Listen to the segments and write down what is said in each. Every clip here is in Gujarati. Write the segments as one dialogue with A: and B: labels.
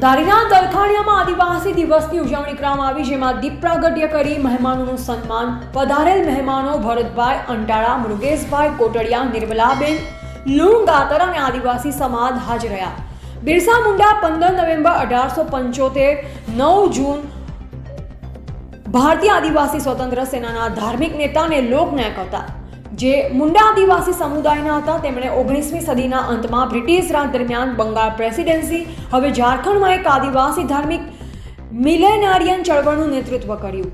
A: ધારીના દલખાણિયામાં આદિવાસી દિવસની ઉજવણી કરવામાં આવી, જેમાં દીપ પ્રાગટ્ય કરી મહેમાનોનું સન્માન પધારેલ મહેમાનો ભરતભાઈ અંટાળા, મૃગેશભાઈ કોટડિયા, નિર્મલાબેન લુણગાતર અને આદિવાસી સમાજ હાજર રહ્યા. બિરસા મુંડા પંદર નવેમ્બર અઢારસો પંચોતેર, નવ જૂન ભારતીય આદિવાસી સ્વતંત્ર સેનાના ધાર્મિક નેતા અને લોકનાયક હતા. જે મુંડા આદિવાસી સમુદાયના હતા, તેમણે ઓગણીસમી સદીના અંતમાં બ્રિટિશ રાજ દરમિયાન બંગાળ પ્રેસિડેન્સી, હવે ઝારખંડમાં એક આદિવાસી ધાર્મિક મિલેનારિયન ચળવળનું નેતૃત્વ કર્યું.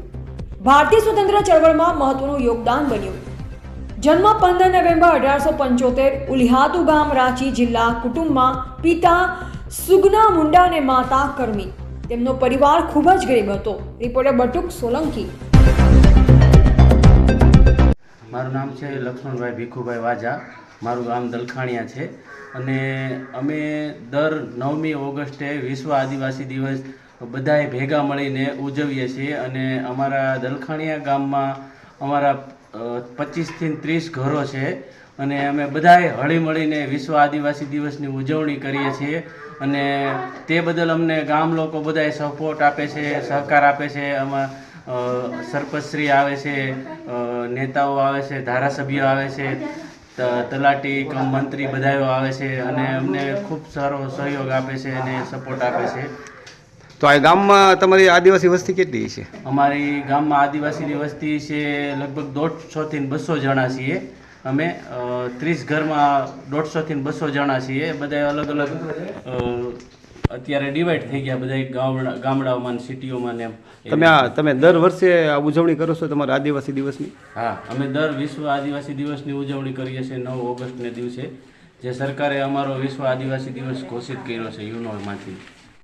A: ભારતીય સ્વતંત્ર ચળવળમાં મહત્વનું યોગદાન બન્યું. જન્મ પંદર નવેમ્બર અઢારસો પંચોતેર ઉલિહાતુ ગામ રાંચી જિલ્લા કુટુંબમાં પિતા સુગના મુંડા અને માતા કર્મી. તેમનો પરિવાર ખૂબ જ ગરીબ હતો. રિપોર્ટર બટુક સોલંકી.
B: મારું નામ છે લક્ષ્મણભાઈ ભીખુભાઈ વાજા. મારું ગામ દલખાણિયા છે. અને અમે દર નવમી ઓગસ્ટે વિશ્વ આદિવાસી દિવસ બધાએ ભેગા મળીને ઉજવીએ છીએ અને અમારા દલખાણિયા ગામમાં અમારા પચીસથી ત્રીસ ઘરો છે. અને અમે બધાએ હળી મળીને વિશ્વ આદિવાસી દિવસની ઉજવણી કરીએ છીએ. અને તે બદલ અમને ગામ લોકો બધાએ સપોર્ટ આપે છે સહકાર આપે છે. આમાં અ, સરપંચશ્રી આવે છે નેતાઓ આવે છે ધારાસભ્યો આવે છે તલાટી કમ મંત્રી બધાઓ આવે છે અને અમને ખૂબ સારો સહયોગ આપે છે અને સપોર્ટ આપે છે.
C: તો આ ગામમાં તમારી આદિવાસી વસ્તી કેટલી છે?
B: અમારી ગામમાં આદિવાસીની વસ્તી છે લગભગ દોઢસોથી બસો જણા છીએ. અમે ત્રીસ ઘરમાં દોઢસોથી બસો જણા છીએ. બધા અલગ અલગ અત્યારે ડિવાઈડ થઈ ગયા બધા ગામડા ગામડાઓમાં સિટીઓમાં ને એમ.
C: તમે આ તમે દર વર્ષે આ ઉજવણી કરો છો તમારા આદિવાસી દિવસની?
B: હા અમે દર વિશ્વ આદિવાસી દિવસની ઉજવણી કરીએ છીએ નવ ઓગસ્ટને દિવસે. જે સરકારે અમારો વિશ્વ આદિવાસી દિવસ ઘોષિત કર્યો છે યુનોમાંથી